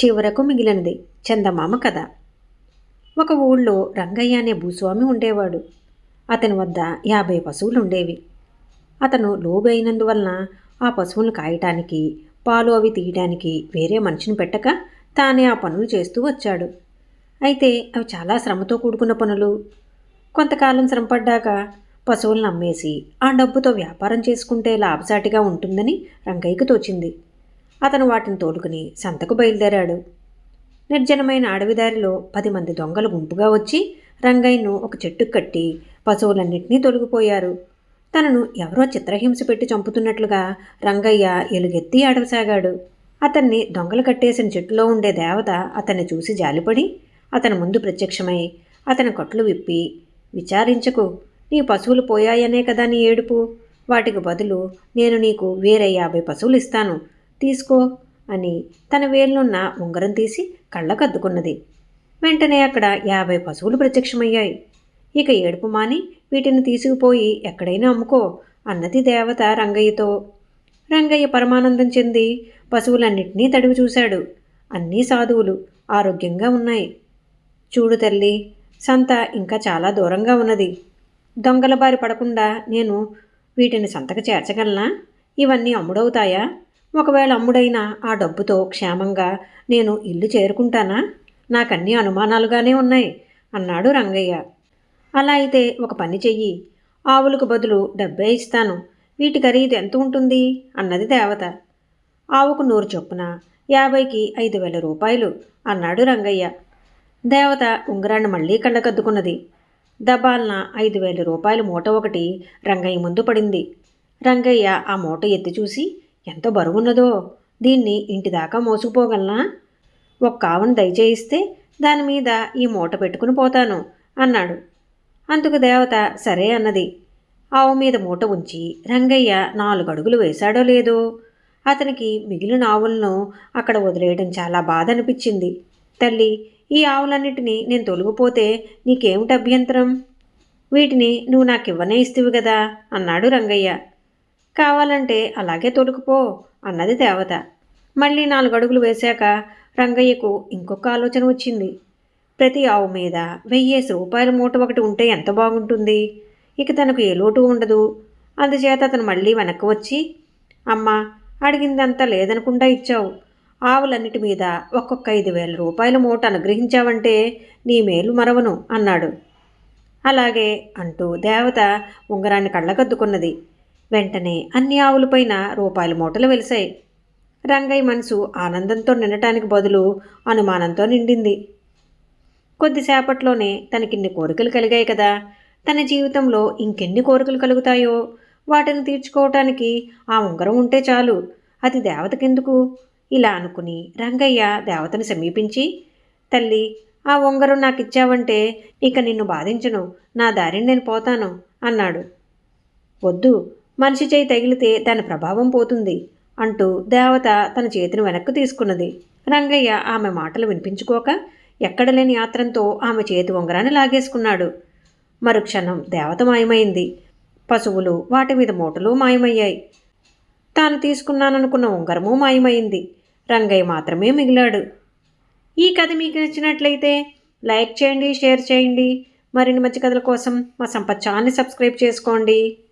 చివరకు మిగిలినది చందమామ కథ. ఒక ఊళ్ళో రంగయ్య అనే భూస్వామి ఉండేవాడు. అతని వద్ద యాభై పశువులు ఉండేవి అతను లోబైనందువలన ఆ పశువులను కాయటానికి పాలు అవి తీయడానికి వేరే మనిషిని పెట్టక తానే ఆ పనులు చేస్తూ వచ్చాడు. అయితే అవి చాలా శ్రమతో కూడుకున్న పనులు. కొంతకాలం శ్రమపడ్డాక పశువులను అమ్మేసి ఆ డబ్బుతో వ్యాపారం చేసుకుంటే లాభసాటిగా ఉంటుందని రంగయ్యకు తోచింది. అతను వాటిని తోలుకుని సంతకు బయలుదేరాడు. నిర్జనమైన అడవిదారిలో పది మంది దొంగలు గుంపుగా వచ్చి రంగయ్యను ఒక చెట్టుకు కట్టి పశువులన్నింటినీ తొలగిపోయారు. తనను ఎవరో చిత్రహింస పెట్టి చంపుతున్నట్లుగా రంగయ్య ఎలుగెత్తి అడవసాగాడు అతన్ని దొంగలు కట్టేసిన చెట్టులో ఉండే దేవత అతన్ని చూసి జాలిపడి అతని ముందు ప్రత్యక్షమై అతని కొట్లు విప్పి విచారించకు నీ పశువులు పోయాయనే కదా నీ ఏడుపు? వాటికి బదులు నేను నీకు వేరే యాభై పశువులు ఇస్తాను. తీసుకో అని తన వేలునున్న ఉంగరం తీసి కళ్ళకద్దుకున్నది. వెంటనే అక్కడ యాభై పశువులు ప్రత్యక్షమయ్యాయి. ఇక ఏడుపు మాని వీటిని తీసుకుపోయి ఎక్కడైనా అమ్ముకో అన్నది దేవత రంగయ్యతో. రంగయ్య పరమానందం చెంది పశువులన్నింటినీ తడివి చూశాడు. అన్నీ సాధువులు ఆరోగ్యంగా ఉన్నాయి. చూడు తల్లి సంత ఇంకా చాలా దూరంగా ఉన్నది. దొంగల బారి పడకుండా నేను వీటిని సంతకు చేర్చగలనా? ఇవన్నీ అమ్ముడవుతాయా? ఒకవేళ అమ్ముడైనా ఆ డబ్బుతో క్షేమంగా నేను ఇల్లు చేరుకుంటానా? నాకన్నీ అనుమానాలుగానే ఉన్నాయి అన్నాడు రంగయ్య. అలా అయితే ఒక పని చెయ్యి. ఆవులకు బదులు డబ్బే ఇస్తాను. వీటి ఖరీదు ఎంత ఉంటుంది? అన్నది దేవత. ఆవుకు నూరు చొప్పున యాభైకి ఐదు వేల రూపాయలు అన్నాడు రంగయ్య. దేవత ఉంగరాన్ని మళ్ళీ కళ్ళకద్దుకున్నది. దబాల్న ఐదు వేల రూపాయల మూట ఒకటి రంగయ్య ముందు పడింది. రంగయ్య ఆ మూట ఎత్తి చూసి ఎంత బరువున్నదో. దీన్ని ఇంటి దాకా మోసుకుపోగలనా? ఒక్క కావును దయచేయిస్తే దాని మీద ఈ మూట పెట్టుకుని పోతాను అన్నాడు. అందుకు దేవత సరే అన్నది. ఆవు మీద మూట ఉంచి రంగయ్య నాలుగు అడుగులు వేశాడో లేదో. అతనికి మిగిలిన ఆవులను అక్కడ వదిలేయడం చాలా బాధ అనిపించింది తల్లి ఈ ఆవులన్నిటినీ నేను తొలగిపోతే నీకేమిటి అభ్యంతరం? వీటిని నువ్వు నాకు ఇవ్వనే కదా అన్నాడు రంగయ్య. కావాలంటే అలాగే తొలుకుపో అన్నది దేవత. మళ్ళీ నాలుగు అడుగులు వేశాక రంగయ్యకు ఇంకొక ఆలోచన వచ్చింది. ప్రతి ఆవు మీద వెయ్యేసి రూపాయల మూట ఒకటి ఉంటే ఎంత బాగుంటుంది? ఇక తనకు ఏ లోటు ఉండదు. అందుచేత అతను మళ్ళీ వెనక్కి వచ్చి అమ్మ అడిగిందంతా లేదనకుండా ఇచ్చావు. ఆవులన్నిటి మీద ఒక్కొక్క ఐదు వేల రూపాయల మూట అనుగ్రహించావంటే నీ మేలు మరవను అన్నాడు. అలాగే అంటూ దేవత ఉంగరాన్ని కళ్ళకద్దుకున్నది వెంటనే అన్ని ఆవులపైన రూపాయల మూటలు వెలిశాయి. రంగయ్య మనసు ఆనందంతో నిండటానికి బదులు అనుమానంతో నిండింది. కొద్దిసేపట్లోనే తనకిన్ని కోరికలు కలిగాయి కదా. తన జీవితంలో ఇంకెన్ని కోరికలు కలుగుతాయో వాటిని తీర్చుకోవటానికి ఆ ఉంగరం ఉంటే చాలు. అది దేవతకెందుకు? ఇలా అనుకుని రంగయ్య దేవతను సమీపించి తల్లి ఆ ఉంగరం నాకు ఇచ్చావంటే ఇక నిన్ను బాధించను. నా దారిని నేను పోతాను అన్నాడు. వద్దు మనిషి చేయి తగిలితే దాని ప్రభావం పోతుంది అంటూ దేవత తన చేతిని వెనక్కు తీసుకున్నది. రంగయ్య ఆమె మాటలు వినిపించుకోక ఎక్కడ లేని యాత్రంతో ఆమె చేతి ఉంగరాన్ని లాగేసుకున్నాడు. మరుక్షణం దేవత మాయమైంది. పశువులు వాటి మీద మూటలు మాయమయ్యాయి. తాను తీసుకున్నాననుకున్న ఉంగరము మాయమైంది. రంగయ్య మాత్రమే మిగిలాడు. ఈ కథ మీకు నచ్చినట్లయితే లైక్ చేయండి షేర్ చేయండి. మరిన్ని మంచి కథల కోసం మా సంపత్ ఛానల్ని సబ్స్క్రైబ్ చేసుకోండి.